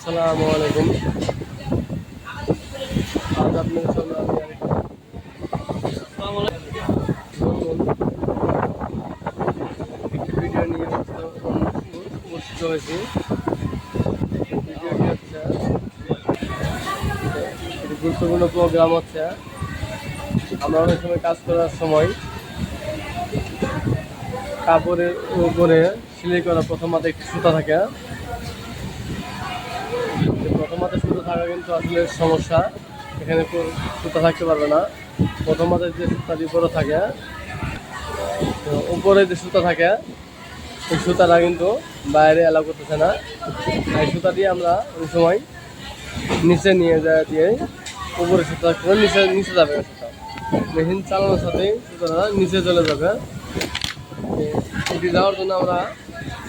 আসসালামু আলাইকুম। আজ আপনাদের সঙ্গে আমি একটি ভিডিও নিয়ে উপস্থিত হয়েছি। ভিডিওটি হচ্ছে গুরুত্বপূর্ণ প্রোগ্রাম হচ্ছে আমরা অনেক সময় কাজ করার সময় কাপড়ের উপরে সিলাই করা প্রথম মাথা একটি সুতা থাকে। প্রথম মাথা সুতো থাকা কিন্তু আসলে সমস্যা। এখানে সুতা থাকতে পারবে না। প্রথম মাথায় যে সুতাটি উপরে থাকে উপরে যে সুতা থাকে, এই সুতাটা কিন্তু বাইরে অ্যালাউ করতেছে না। এই সুতাটি আমরা ওই সময় নিচে নিয়ে যায় দিয়ে উপরে সুতা করে নিচে নিচে যাবে সুতা। মেশিন চালানোর সাথেই সুতাটা নিচে চলে যাবে। এটি যাওয়ার জন্য আমরা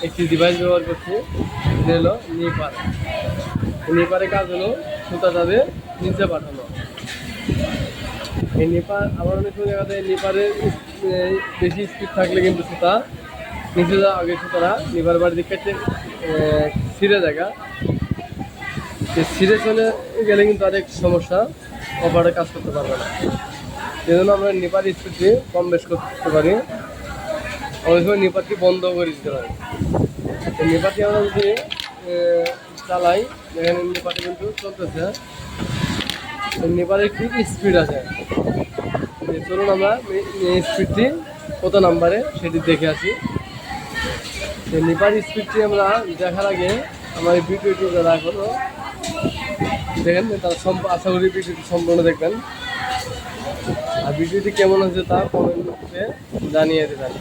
একটি ডিভাইস ব্যবহার করছি, যেটা হলো নিপার নিপারে কাজ হলো সুতা যাবে নিচে পাঠানো। এই নেপার আবার অনেক সময় দেখা যায় নেপারের আহ, বেশি স্পিড থাকলে কিন্তু সুতা নিচে যাওয়া আগে সুতারা নেপার বাড়ি দিকে ছিঁড়ে জায়গা ছিঁড়ে চলে গেলে কিন্তু আরেক সমস্যা অপারে কাজ করতে পারবে না। এই জন্য আমরা নেপার স্পিডটি কম বেশ করতে পারি। অনেক সময় নেপারটি বন্ধ করে দিতে পারি নেপারটি আমরা যদি চালাই এখানে নেপারটি কিন্তু চলতেছে। নেপারের কি স্পিড আছে? চলুন আমরা স্পিডটি কত নাম্বারে সেটি দেখে আসি। তো নেপার স্পিডটি আমরা দেখার আগে আমার এই ভিডিওটি যারা দেখেন, তারা আশা করি ভিডিওটি সম্পূর্ণ দেখবেন। আর ভিডিওটি কেমন হচ্ছে তা কমেন্টে জানিয়ে দেবেন।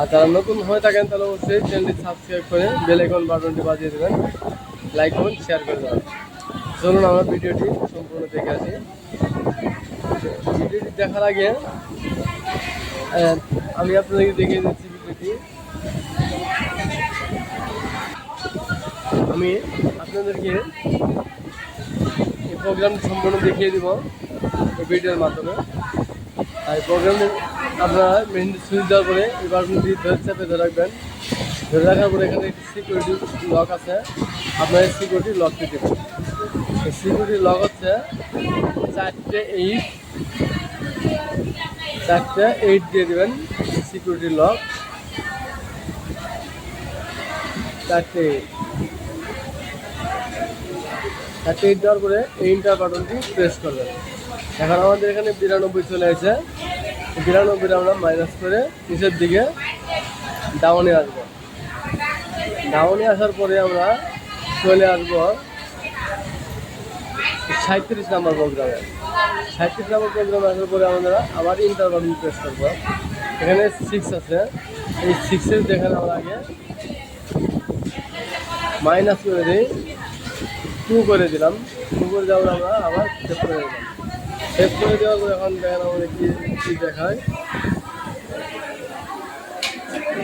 আর যারা নতুন হয়ে থাকেন তাহলে অবশ্যই চ্যানেলটি সাবস্ক্রাইব করে বেল আইকন বাটনটি বাজিয়ে দেবেন। লাইক কমেন্ট শেয়ার করে দেবেন। চলুন আমরা ভিডিওটি সম্পূর্ণ দেখে আসি। ভিডিওটি দেখার আগে আমি আপনাদেরকে দেখিয়ে দিচ্ছি ভিডিওটি। আমি আপনাদেরকে এই প্রোগ্রামটি সম্পূর্ণ দেখিয়ে দিব ভিডিওর মাধ্যমে। আর প্রোগ্রামে আপনারা মেহেন্দি সুইচ দেওয়ার পরে এই বাটনটি ধরে চেপে ধরে রাখবেন। ধরে রাখার পরে এখানে একটি সিকিউরিটি লক আছে। আপনার সিকিউরিটি দেবেন এই সিকিউরিটি লক হচ্ছে চারটে এইট চারটে এইট দিয়ে দেবেন সিকিউরিটি লক চারটে এইট এইট দেওয়ার পরে এই ইন্টার বাটনটি প্রেস করবেন। এখন আমাদের এখানে বিরানব্বই চলে আসে। বিরানব্বই আমরা মাইনাস করে নিচের দিকে ডাউনে আসব। ডাউনে আসার পরে আমরা চলে আসব সাঁত্রিশ নাম্বার প্রোগ্রামে সাঁত্রিশ নাম্বার প্রোগ্রামে আসার পরে আমরা আবার ইন্টার বাটন প্রেস করব। এখানে সিক্স আছে। এই সিক্সের যেখানে আমরা আগে মাইনাস করে দিই। টু করে দিলাম। টু করে যাওয়ার আমরা আবার সেভ করে দিলাম। সেভ করে দেওয়ার পর এখন দেখেন আমাদের কী কি দেখায়।